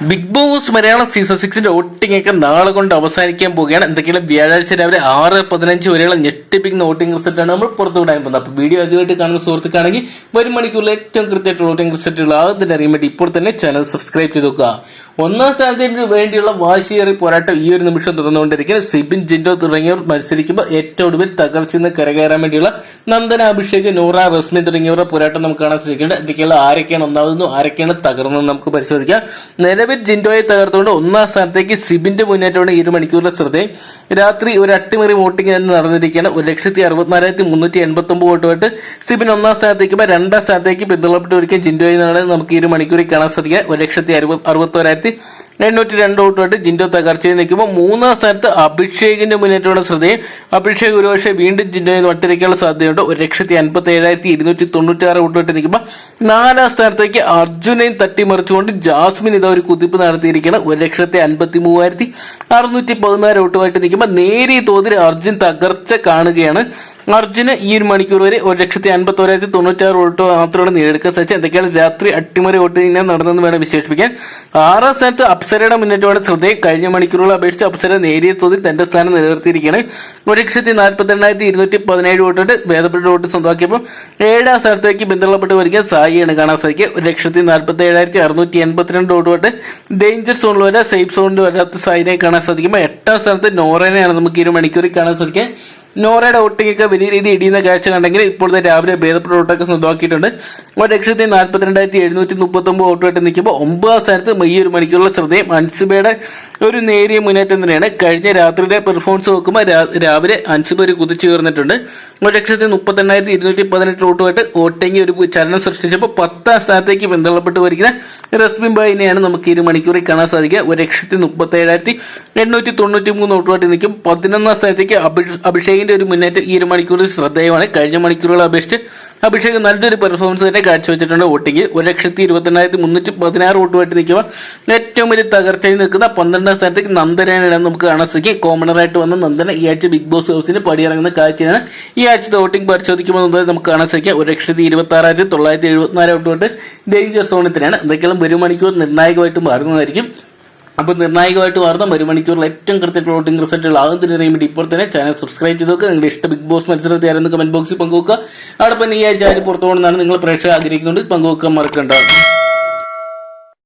Big boss Malayalam season സിക്സിന്റെ voting ഒക്കെ നാളെ കൊണ്ട് അവസാനിക്കാൻ പോവുകയാണ്. എന്തൊക്കെയാണ് വ്യാഴാഴ്ച രാവിലെ ആറ് പതിനഞ്ച് വരെയുള്ള ഞെട്ടിപ്പിക്കുന്ന വോട്ടിംഗ് റിസൾട്ടാണ് നമ്മൾ പുറത്തു വിടാൻ പോകുന്നത്. അപ്പോൾ വീഡിയോ ആദ്യമായിട്ട് കാണുന്ന സുഹൃത്തുക്കാണെങ്കിൽ ഒരു മണിക്കൂറിൽ ഏറ്റവും കൃത്യമായിട്ടുള്ള വോട്ടിംഗ് റിസൾട്ടുകൾ ആദ്യം അറിയാൻ വേണ്ടി ഇപ്പോൾ തന്നെ ചാനൽ സബ്സ്ക്രൈബ് ചെയ്ത് നോക്കുക ഒന്നാം സ്ഥാനത്തിന് വേണ്ടിയുള്ള വാശിയേറി പോരാട്ടം ഈ ഒരു നിമിഷം തുറന്നുകൊണ്ടിരിക്കുന്നത് സിബിൻ ജിൻഡോ തുടങ്ങിയവർ മത്സരിക്കുമ്പോൾ ഏറ്റവും ഒടുവിൽ തകർച്ചയിൽ നിന്ന് കരകയറാൻ വേണ്ടിയുള്ള നന്ദന അഭിഷേക് നൂറ റസ്മി തുടങ്ങിയവരുടെ പോരാട്ടം നമുക്ക് കാണാൻ സാധിക്കുന്നുണ്ട്. ഇതൊക്കെയുള്ള ആരൊക്കെയാണ് ഒന്നാമതെന്നും ആരൊക്കെയാണ് തകർന്നതെന്ന് നമുക്ക് പരിശോധിക്കാം. നിലവിൽ ജിൻഡോയെ തകർത്തുകൊണ്ട് ഒന്നാം സ്ഥാനത്തേക്ക് സിബിന്റെ മുന്നേറ്റമാണ് ഈ ഒരു മണിക്കൂറിലെ ശ്രദ്ധയും. രാത്രി ഒരു അട്ടിമറി വോട്ടിംഗ് തന്നെ നടന്നിരിക്കുകയാണ്. ഒരു ലക്ഷത്തി അറുപത്തിനാലായിരത്തി മുന്നൂറ്റി എൺപത്തി ഒമ്പത് വോട്ടുമായിട്ട് സിബിൻ ഒന്നാം സ്ഥാനത്തേക്ക് രണ്ടാം സ്ഥാനത്തേക്ക് പിന്തള്ളപ്പെട്ട് ഒരിക്കൽ ജിൻഡോയിൽ നിന്നാണ് നമുക്ക് ഒരു മണിക്കൂറിൽ കാണാൻ സാധിക്കുക. ഒരു ലക്ഷത്തി അറുപത്തി അറുപത്തോരായിരത്തി എണ്ണൂറ്റി രണ്ട് വോട്ടുമായിട്ട് ജിൻഡോ തകർച്ചയിൽ നിൽക്കുമ്പോൾ മൂന്നാം സ്ഥാനത്ത് അഭിഷേകിന്റെ മുന്നേറ്റമുള്ള ശ്രദ്ധയും അഭിഷേക് ഒരുപക്ഷെ വീണ്ടും ജിൻഡോയിൽ നിന്ന് വട്ടിരിക്കാനുള്ള സാധ്യതയുണ്ട്. ഒരു ലക്ഷത്തി അൻപത്തി ഏഴായിരത്തി ഇരുന്നൂറ്റി തൊണ്ണൂറ്റി ആറ് വോട്ടുമായിട്ട് നിൽക്കുമ്പോൾ നാലാം സ്ഥാനത്തേക്ക് അർജുനെയും തട്ടിമറിച്ചുകൊണ്ട് ജാസ്മിൻ ഇതാ ഒരു കുതിപ്പ് നടത്തിയിരിക്കുകയാണ്. ഒരു ലക്ഷത്തി അൻപത്തി മൂവായിരത്തി അറുന്നൂറ്റി പതിനാല് വോട്ടുമായിട്ട് നിൽക്കുമ്പോൾ നേരിയ തോതിൽ അർജുൻ തകർച്ച കാണുകയാണ്. അർജുന് ഈ ഒരു മണിക്കൂർ വരെ ഒരു ലക്ഷത്തി അൻപത്തി ഒരായിരത്തി തൊണ്ണൂറ്റാറ് വോട്ട് മാത്രമാണ് നേടിയെടുക്കാൻ സാധിച്ചത് എന്തൊക്കെയാണ് രാത്രി അട്ടിമറി വോട്ട് ഇങ്ങനെ നടന്നെന്ന് വേണം വിശേഷിപ്പിക്കാൻ. ആറാം സ്ഥാനത്ത് അപ്സരയുടെ മുന്നേറ്റമാണ് ശ്രദ്ധയും. കഴിഞ്ഞ മണിക്കൂറുകൾ അപേക്ഷിച്ച് അപ്സര നേരിയ തോതിൽ തന്റെ സ്ഥാനം നിലനിർത്തിയിരിക്കുകയാണ്. ഒരു ലക്ഷത്തി നാൽപ്പത്തി രണ്ടായിരത്തി ഇരുന്നൂറ്റി പതിനേഴ് വോട്ടിട്ട് ഭേദപ്പെട്ട വോട്ട് സ്വന്തമാക്കിയപ്പോൾ ഏഴാം സ്ഥാനത്തേക്ക് ബന്ധപ്പെട്ട് വരിക സായിയാണ് കാണാൻ സാധിക്കുക. ഒരു ലക്ഷത്തി നാൽപ്പത്തി ഏഴായിരത്തി അറുന്നൂറ്റി എൺപത്തിരണ്ട് വോട്ടോട്ട് ഡേഞ്ചർ സോണിൽ വരെ. സേഫ് സോണിൽ വരാത്ത സായിനെ കാണാൻ സാധിക്കുമ്പോൾ എട്ടാം സ്ഥാനത്ത് നോറേനെയാണ് നമുക്ക് ഈ ഒരു മണിക്കൂറിൽ കാണാൻ സാധിക്കുക. നോറയുടെ വോട്ടിംഗ് വലിയ രീതിയിൽ ഇടിയുന്ന കാഴ്ച കണ്ടെങ്കിൽ ഇപ്പോഴത്തെ രാവിലെ ഭേദപ്പെട്ട ഓട്ടൊക്കെ സ്വന്തമാക്കിയിട്ടുണ്ട്. ഒരു ലക്ഷത്തി നാൽപ്പത്തിരണ്ടായിരത്തി എഴുന്നൂറ്റി മുപ്പത്തൊമ്പത് ഓട്ടോ ആയിട്ട് നിൽക്കുമ്പോൾ ഒമ്പതാം സ്ഥാനത്ത് ഈ ഒരു മണിക്കൂറുള്ള ശ്രദ്ധയും അൻസുബയുടെ ഒരു നേരിയ മുന്നേറ്റം തന്നെയാണ്. കഴിഞ്ഞ രാത്രിയുടെ പെർഫോമൻസ് നോക്കുമ്പോൾ രാവിലെ അഞ്ച് പേര് കുതിച്ചു കയറുന്നിട്ടുണ്ട്. ഒരു ലക്ഷത്തി മുപ്പത്തി എണ്ണായിരത്തി ഇരുന്നൂറ്റി പതിനെട്ട് റൂട്ടുമായിട്ട് ഓട്ടെങ്കി ഒരു ചലനം സൃഷ്ടിച്ചപ്പോൾ പത്താം സ്ഥാനത്തേക്ക് ബന്ധപ്പെട്ട് വരിക്കുന്ന റസ്മിൻ ബായിനെയാണ് നമുക്ക് ഒരു മണിക്കൂറിൽ കാണാൻ സാധിക്കുക. ഒരു ലക്ഷത്തി മുപ്പത്തി ഏഴായിരത്തി എണ്ണൂറ്റി തൊണ്ണൂറ്റി മൂന്ന് റൂട്ടുമായിട്ട് നിൽക്കും. പതിനൊന്നാം സ്ഥാനത്തേക്ക് അഭിഷ് അഭിഷേകിന്റെ ഒരു മുന്നേറ്റം ഈ ഒരു മണിക്കൂറിൽ ശ്രദ്ധേയമാണ്. കഴിഞ്ഞ മണിക്കൂറുകളെ അപേക്ഷിച്ച് അഭിഷേക് നല്ലൊരു പെർഫോമൻസ് തന്നെ കാഴ്ചവെച്ചിട്ടുണ്ട് ഓട്ടിങ് ഒരു ലക്ഷത്തി ഇരുപത്തെണ്ണായിരത്തി മുന്നൂറ്റി പതിനാറ് റൂട്ടുമായിട്ട് നിൽക്കുമ്പോൾ ഏറ്റവും വലിയ തകർച്ചയിൽ നിൽക്കുന്ന പന്ത്രണ്ടാം സ്ഥാനത്തേക്ക് നന്ദനാണ് നമുക്ക് കാണാൻ സാധിക്കും. കോമണറായിട്ട് വന്ന നന്ദന ഈ ആഴ്ച ബിഗ് ബോസ് ഹൗസിന് പടിയിറങ്ങുന്ന കാഴ്ചയാണ്. ഈ ആഴ്ചത്തെ വോട്ടിംഗ് പരിശോധിക്കുമ്പോൾ നമുക്ക് കാണാൻ സാധിക്കും. ഒരു ലക്ഷത്തി ഇരുപത്തി ആറായിരത്തി തൊള്ളായിരത്തി എഴുപത്തിനാല് തൊട്ട് ഡേഞ്ചർ സോണത്തിനാണ് എന്തൊക്കെയാണ് ഒരു മണിക്കൂർ നിർണായകമായിട്ട് മാറുന്നതായിരിക്കും. അപ്പോൾ നിർണായകമായിട്ട് മാറുന്ന ഒരു മണിക്കൂറിൽ ഏറ്റവും കൃത്യമായിട്ട് വോട്ടിംഗ് റിസൾട്ടുകൾ ആകും അറിയാൻ വേണ്ടി ഇപ്പോൾ തന്നെ ചാനൽ സബ്സ്ക്രൈബ് ചെയ്ത് നോക്കുക. നിങ്ങളുടെ ഇഷ്ട ബിഗ് ബോസ് മത്സരത്തെ ആരെന്ന് കമന്റ് ബോക്സിൽ പങ്കുവെക്കുക. അവിടെ പിന്നെ ഈ ആഴ്ച ആര് പുറത്തു പോകണമെന്നാണ് നിങ്ങൾ പ്രേക്ഷകർ ആഗ്രഹിക്കുന്നുണ്ട്. പങ്കുവെക്കാൻ മറക്കണ്ട.